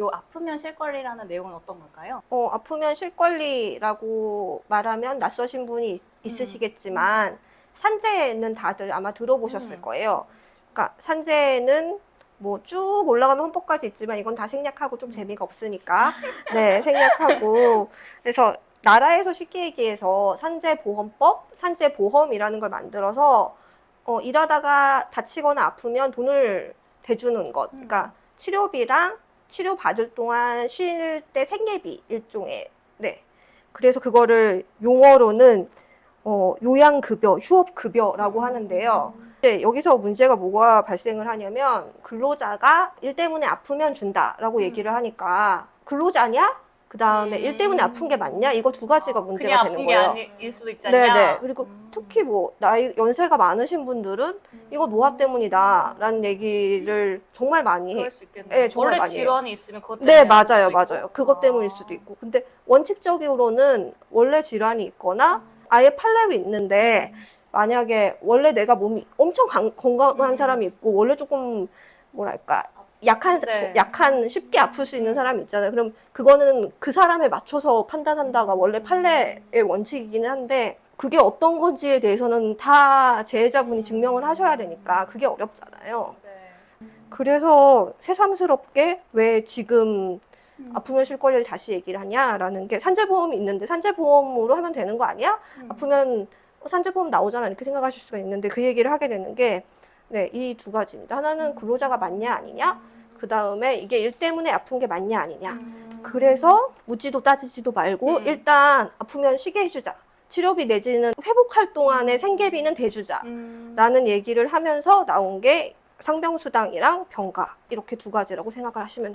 요 아프면 실권리라는 내용은 어떤 걸까요? 어, 아프면 실권리라고 말하면 낯서신 분이 있- 있으시겠지만 산재는 다들 아마 들어보셨을 음. 거예요. 그러니까 산재는 뭐 쭉 올라가면 헌법까지 있지만 이건 다 생략하고 좀 재미가 없으니까 네 생략하고 그래서 나라에서 쉽게 얘기해서 산재보험법, 산재보험이라는 걸 만들어서 어, 일하다가 다치거나 아프면 돈을 대주는 것. 그러니까 치료비랑 치료 받을 동안 쉴 때 생계비 일종의 네. 그래서 그거를 용어로는 어, 요양급여, 휴업급여라고 하는데요. 네, 여기서 문제가 뭐가 발생을 하냐면 근로자가 일 때문에 아프면 준다라고 음. 얘기를 하니까 근로자냐? 그 다음에 일 때문에 아픈 게 맞냐? 이거 두 가지가 어, 문제가 되는 아픈 거예요. 게 아닐 수도 있잖아요. 네네. 그리고 음. 특히 뭐 나이 연세가 많으신 분들은 이거 노화 때문이다라는 얘기를 정말 많이 해. 그럴 수 있겠네요. 네, 정말 원래 많이 해요. 질환이 있으면 그것 때문에 네, 맞아요, 수도 맞아요. 있고. 그것 아. 때문일 수도 있고. 근데 원칙적으로는 원래 질환이 있거나 아예 팔레로 있는데 만약에 원래 내가 몸이 엄청 강- 건강한 음. 사람이 있고 원래 조금 뭐랄까 약한 네. 약한 쉽게 아플 수 있는 사람이 있잖아요. 그럼 그거는 그 사람에 맞춰서 판단한다가 원래 판례의 원칙이기는 한데 그게 어떤 건지에 대해서는 다 재해자분이 증명을 하셔야 되니까 그게 어렵잖아요. 네. 그래서 새삼스럽게 왜 지금 음. 아프면 실권리를 다시 얘기를 하냐라는 게 산재보험이 있는데 산재보험으로 하면 되는 거 아니야? 음. 아프면 어, 산재보험 나오잖아 이렇게 생각하실 수가 있는데 그 얘기를 하게 되는 게 네, 이 두 가지입니다. 하나는 근로자가 맞냐 아니냐, 그 다음에 이게 일 때문에 아픈 게 맞냐 아니냐. 음. 그래서 묻지도 따지지도 말고 음. 일단 아프면 쉬게 해주자. 치료비 내지는 회복할 동안의 생계비는 대주자. 음. 라는 얘기를 하면서 나온 게 상병수당이랑 병가 이렇게 두 가지라고 생각을 하시면 돼요.